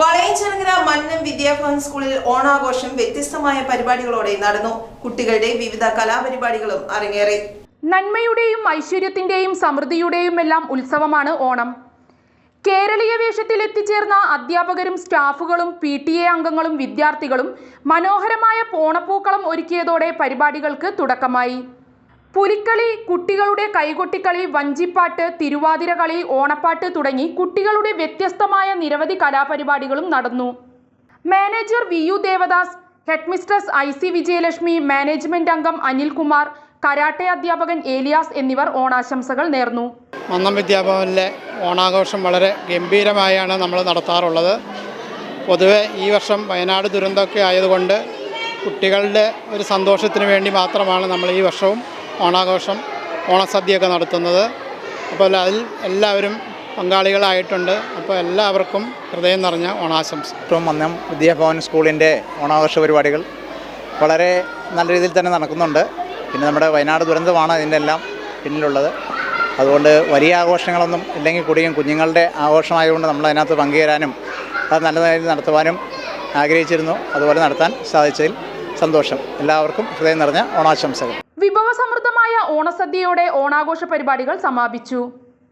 വളയഞ്ചിറങ്ങര മന്നം വിദ്യാഭവൻ സ്കൂളിൽ ഓണാഘോഷം വ്യത്യസ്തമായ പരിപാടികളോടെ നടന്നു. കുട്ടികളുടെ വിവിധ കലാപരിപാടികളും അരങ്ങേറി. നന്മയുടെയും ഐശ്വര്യത്തിന്റെയും സമൃദ്ധിയുടെയും എല്ലാം ഉത്സവമാണ് ഓണം. കേരളീയ വേഷത്തിൽ എത്തിച്ചേർന്ന അധ്യാപകരും സ്റ്റാഫുകളും പി ടി എ അംഗങ്ങളും വിദ്യാർത്ഥികളും മനോഹരമായ പോണപ്പൂക്കളം ഒരുക്കിയതോടെ പരിപാടികൾക്ക് തുടക്കമായി. പുലിക്കളി കുട്ടികളുടെ കൈകൊട്ടിക്കളി വഞ്ചിപ്പാട്ട് തിരുവാതിരകളി ഓണപ്പാട്ട് തുടങ്ങി കുട്ടികളുടെ വ്യത്യസ്തമായ നിരവധി കലാപരിപാടികളും നടന്നു. Manager V U Devadas headmistress I C Vijayalakshmi management അംഗം അനിൽകുമാർ കരാട്ടെ അധ്യാപകൻ ഏലിയാസ് എന്നിവർ ഓണാശംസകൾ നേർന്നു. മന്നം വിദ്യാഭവനിലെ ഓണാഘോഷം വളരെ ഗംഭീരമായാണ് നമ്മൾ നടത്താറുള്ളത്. പൊതുവെ ഈ വർഷം വയനാട് ദുരന്തമൊക്കെ ആയതുകൊണ്ട് കുട്ടികളുടെ ഒരു സന്തോഷത്തിന് വേണ്ടി മാത്രമാണ് നമ്മൾ ഈ വർഷവും ഓണാഘോഷം ഓണസദ്യയൊക്കെ നടത്തുന്നത്. അപ്പോൾ അതിൽ എല്ലാവരും പങ്കാളികളായിട്ടുണ്ട്. അപ്പോൾ എല്ലാവർക്കും ഹൃദയം നിറഞ്ഞ ഓണാശംസ. ഏറ്റവും മന്നം വിദ്യാഭവൻ സ്കൂളിന്റെ ഓണാഘോഷ പരിപാടികൾ വളരെ നല്ല രീതിയിൽ തന്നെ നടക്കുന്നുണ്ട്. പിന്നെ നമ്മുടെ വയനാട് ദുരന്തമാണ് ഇതിന്റെ എല്ലാം പിന്നിലുള്ളത്. അതുകൊണ്ട് വലിയ ആഘോഷങ്ങളൊന്നും ഇല്ലെങ്കിൽ കൂടിയും കുഞ്ഞുങ്ങളുടെ ആഘോഷമായതുകൊണ്ട് നമ്മൾ അതിനകത്ത് പങ്കുചേരാനും അത് നല്ല നിലയിൽ നടത്തുവാനും ആഗ്രഹിച്ചിരുന്നു. അതുപോലെ നടത്താൻ സാധിച്ചതിൽ സന്തോഷം. എല്ലാവർക്കും ഹൃദയം നിറഞ്ഞ ഓണാശംസകൾ. വിഭവസമൃദ്ധമായ ഓണസദ്യയോടെ ഓണാഘോഷ പരിപാടികൾ സമാപിച്ചു